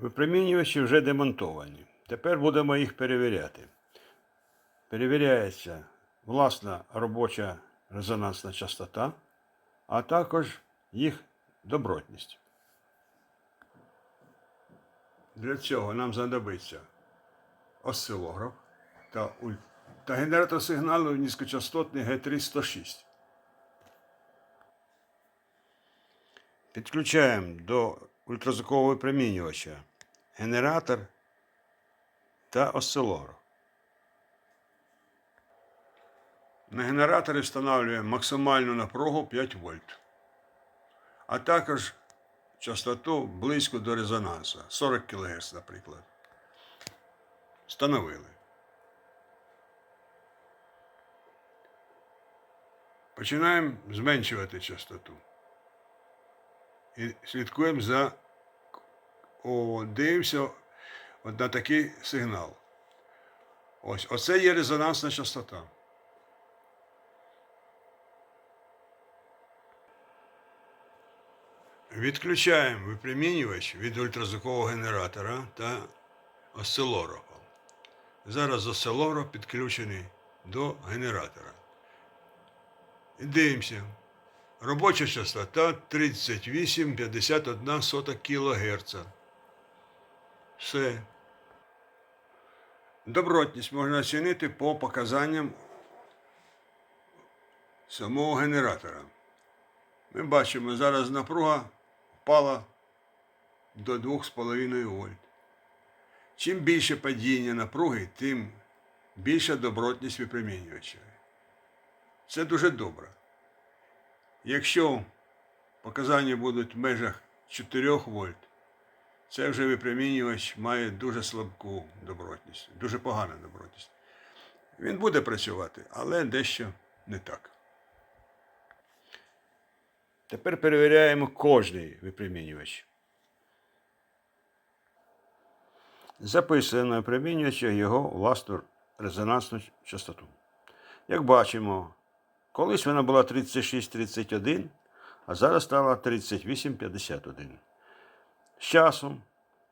Випромінювачі вже демонтовані. Тепер будемо їх перевіряти. Перевіряється власна робоча резонансна частота, а також їх добротність. Для цього нам знадобиться осцилограф та, та генератор сигналу низькочастотний G306. Підключаємо до ультразвукового випромінювача генератор та осцилограф. На генераторі встановлюємо максимальну напругу 5 вольт, а також частоту близько до резонансу 40 кГц, наприклад. Встановили. Починаємо зменшувати частоту. І слідкуємо за о, дивимося от на такий сигнал. Ось, оце є резонансна частота. Відключаємо випромінювач від ультразвукового генератора та осцилографа. Зараз осцилограф підключений до генератора. І дивимося. Робоча частота 38,51 кГц. Все. Добротність можна оцінити по показанням самого генератора. Ми бачимо, зараз напруга впала до 2,5 вольт. Чим більше падіння напруги, тим більша добротність випромінювача. Це дуже добре. Якщо показання будуть в межах 4 вольт, це вже випромінювач має дуже слабку добротність, дуже погану добротність. Він буде працювати, але дещо не так. Тепер перевіряємо кожний випромінювач. Записуємо на випромінювача його власну резонансну частоту. Як бачимо, колись вона була 36-31, а зараз стала 38-51. З часом,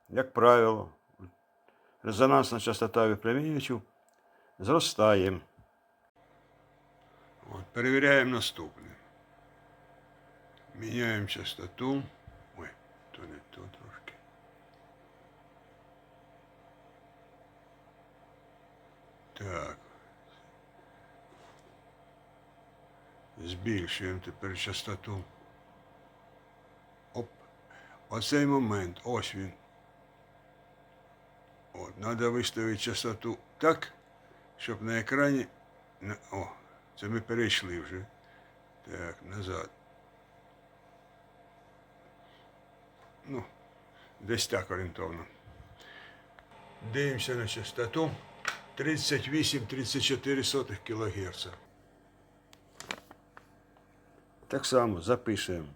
як правило, резонансна частота випромінювачів зростає. От, перевіряємо наступне. Міняємо частоту. Ой, то не то трошки. Так. Збільшуємо тепер частоту. Оп. Оцей момент. Ось він. От, треба виставити частоту так, щоб на екрані. О, це ми перейшли вже. Так, назад. Ну, десь так орієнтовно. Дивимося на частоту 38-34 кГц. Так само запишемо